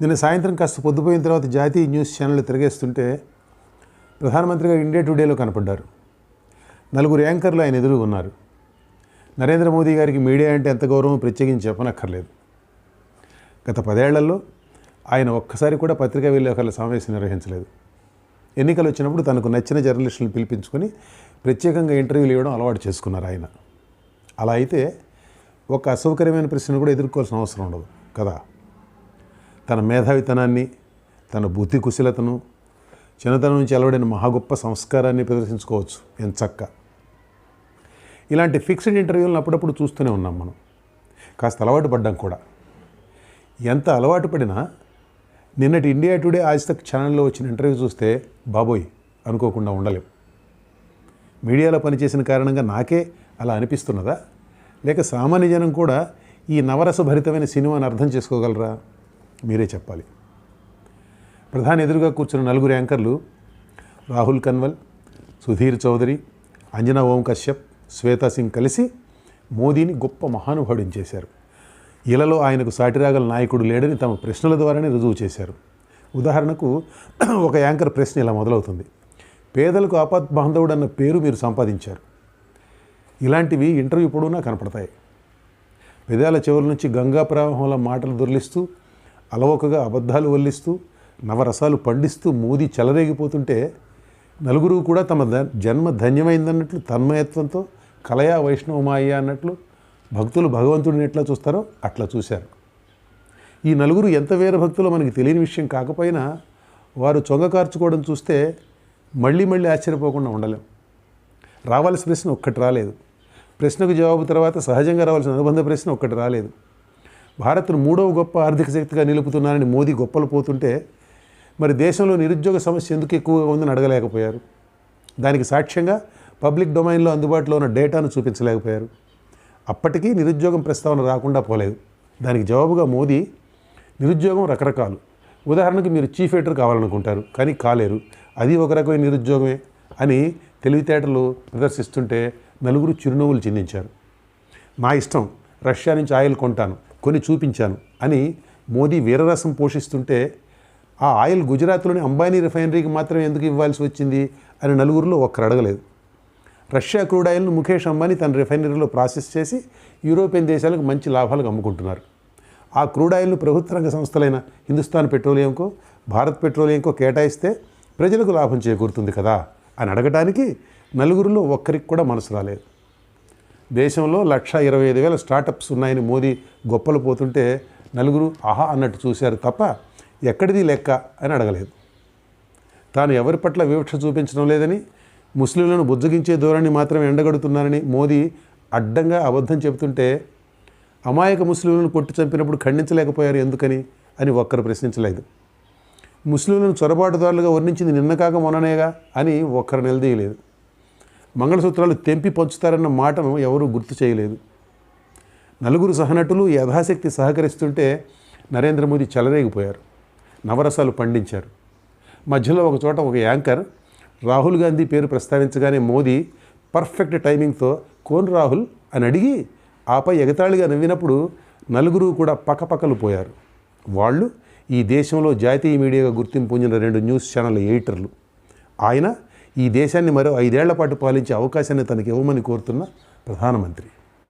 నిన్న సాయంత్రం కాస్త పొద్దుపోయిన తర్వాత జాతీయ న్యూస్ ఛానల్ ప్రధానమంత్రి ప్రధానమంత్రిగా ఇండియా టుడేలో కనపడ్డారు. నలుగురు యాంకర్లు ఆయన ఎదురు ఉన్నారు. నరేంద్ర మోదీ గారికి మీడియా అంటే ఎంత గౌరవం ప్రత్యేకించి చెప్పనక్కర్లేదు. గత పదేళ్ళలో ఆయన ఒక్కసారి కూడా పత్రికా విలేకరుల సమావేశం నిర్వహించలేదు. ఎన్నికలు వచ్చినప్పుడు తనకు నచ్చిన జర్నలిస్టులను పిలిపించుకొని ప్రత్యేకంగా ఇంటర్వ్యూలు ఇవ్వడం అలవాటు చేసుకున్నారు ఆయన. అలా అయితే ఒక అసౌకర్యమైన ప్రశ్న కూడా ఎదుర్కోవాల్సిన అవసరం ఉండదు కదా? తన మేధావితనాన్ని తన బుద్ధి కుశలతను చిన్నతనం నుంచి అలవడిన మహా గొప్ప సంస్కారాన్ని ప్రదర్శించుకోవచ్చు. ఎంత చక్క. ఇలాంటి ఫిక్స్డ్ ఇంటర్వ్యూలను అప్పుడప్పుడు చూస్తూనే ఉన్నాం మనం. కాస్త అలవాటు పడ్డాం కూడా. ఎంత అలవాటు పడినా నిన్నటి ఇండియా టుడే ఆజ్ ఛానల్లో వచ్చిన ఇంటర్వ్యూ చూస్తే బాబోయ్ అనుకోకుండా ఉండలేం. మీడియాలో పనిచేసిన కారణంగా నాకే అలా అనిపిస్తున్నదా? లేక సామాన్య జనం కూడా ఈ నవరసభరితమైన సినిమాను అర్థం చేసుకోగలరా? మీరే చెప్పాలి. ప్రధాని ఎదురుగా కూర్చున్న నలుగురు యాంకర్లు రాహుల్ కన్వల్ సుధీర్ చౌదరి అంజనా ఓం కశ్యప్ శ్వేతా సింగ్ కలిసి మోదీని గొప్ప మహానుభావుడిని చేశారు. ఇలాలో ఆయనకు సాటిరాగల నాయకుడు లేడని తమ ప్రశ్నల ద్వారానే రుజువు చేశారు. ఉదాహరణకు ఒక యాంకర్ ప్రశ్న ఇలా మొదలవుతుంది. పేదలకు ఆపద్ బాంధవుడు అన్న పేరు మీరు సంపాదించారు. ఇలాంటివి ఇంటర్వ్యూ పొడవునా కనపడతాయి. పెదాల చివరి నుంచి గంగా ప్రవాహంలో మాటలు దొరిలిస్తూ అలవోకగా అబద్ధాలు వల్లిస్తూ నవరసాలు పండిస్తూ మోదీ చెలరేగిపోతుంటే నలుగురు కూడా తమ జన్మ ధన్యమైందన్నట్లు తన్మయత్వంతో కలయా వైష్ణవమాయ అన్నట్లు భక్తులు భగవంతుడిని ఎట్లా చూస్తారో అట్లా చూశారు. ఈ నలుగురు ఎంత వేరే భక్తులో మనకి తెలియని విషయం కాకపోయినా వారు చొంగకార్చుకోవడం చూస్తే మళ్ళీ మళ్ళీ ఆశ్చర్యపోకుండా ఉండలేం. రావాల్సిన ప్రశ్న ఒక్కటి రాలేదు. ప్రశ్నకు జవాబు తర్వాత సహజంగా రావాల్సిన అనుబంధ ప్రశ్న ఒక్కటి రాలేదు. భారత్ను మూడవ గొప్ప ఆర్థిక శక్తిగా నిలుపుతున్నారని మోదీ గొప్పలు పోతుంటే మరి దేశంలో నిరుద్యోగ సమస్య ఎందుకు ఎక్కువగా ఉందని అడగలేకపోయారు. దానికి సాక్ష్యంగా పబ్లిక్ డొమైన్లో అందుబాటులో ఉన్న డేటాను చూపించలేకపోయారు. అప్పటికీ నిరుద్యోగం ప్రస్తావన రాకుండా పోలేదు. దానికి జవాబుగా మోదీ నిరుద్యోగం రకరకాలు. ఉదాహరణకు మీరు చీఫ్ ఎడిటర్ కావాలనుకుంటారు కానీ కాలేరు. అది ఒక రకమైన నిరుద్యోగమే అని తెలివితేటలు ప్రదర్శిస్తుంటే నలుగురు చిరునవ్వులు చిందించారు. నా ఇష్టం రష్యా నుంచి ఆయిల్ కొంటాను. కొన్ని చూపించాను అని మోదీ వీరరసం పోషిస్తుంటే ఆ ఆయిల్ గుజరాత్లోని అంబానీ రిఫైనరీకి మాత్రమే ఎందుకు ఇవ్వాల్సి వచ్చింది అని నలుగురిలో ఒక్కరు అడగలేదు. రష్యా క్రూడ్ ఆయిల్ను ముఖేష్ అంబానీ తన రిఫైనరీలో ప్రాసెస్ చేసి యూరోపియన్ దేశాలకు మంచి లాభాలకు అమ్ముకుంటున్నారు. ఆ క్రూడ్ ఆయిల్ను ప్రభుత్వ రంగ సంస్థలైన హిందుస్థాన్ పెట్రోలియంకో భారత్ పెట్రోలియంకో కేటాయిస్తే ప్రజలకు లాభం చేకూరుతుంది కదా అని అడగటానికి నలుగురిలో ఒక్కరికి కూడా మనసు రాలేదు. దేశంలో లక్ష ఇరవై ఐదు వేల స్టార్టప్స్ ఉన్నాయని మోదీ గొప్పలు పోతుంటే నలుగురు ఆహా అన్నట్టు చూశారు తప్ప ఎక్కడిది లెక్క అని అడగలేదు. తాను ఎవరి పట్ల వివక్ష చూపించడం లేదని ముస్లింలను బుజ్జగించే ధోరణి మాత్రమే ఎండగడుతున్నారని మోదీ అడ్డంగా అబద్ధం చెబుతుంటే అమాయక ముస్లింలను కొట్టి చంపినప్పుడు ఖండించలేకపోయారు ఎందుకని అని ఒక్కరు ప్రశ్నించలేదు. ముస్లింలను చొరబాటుదారులుగా వర్ణించింది నిన్న కాక మొన్ననేగా అని ఒక్కరు నిలదీయలేదు. మంగళసూత్రాలు తెంపి పంచుతారన్న మాటను ఎవరూ గుర్తు చేయలేదు. నలుగురు సహనటులు యథాశక్తి సహకరిస్తుంటే నరేంద్ర మోదీ చెలరేగిపోయారు. నవరసాలు పండించారు. మధ్యలో ఒక చోట ఒక యాంకర్ రాహుల్ గాంధీ పేరు ప్రస్తావించగానే మోదీ పర్ఫెక్ట్ టైమింగ్తో కోన్ రాహుల్ అని అడిగి ఆపై ఎగతాళిగా నవ్వినప్పుడు నలుగురు కూడా పక్కపక్కలు పోయారు. వాళ్ళు ఈ దేశంలో జాతీయ మీడియాగా గుర్తింపు పొందిన రెండు న్యూస్ ఛానల్ ఎడిటర్లు. ఆయన ఈ దేశాన్ని మరో ఐదేళ్ళ పాటు పాలించే అవకాశాన్ని తనకి ఇవ్వమని కోరుతున్న ప్రధానమంత్రి.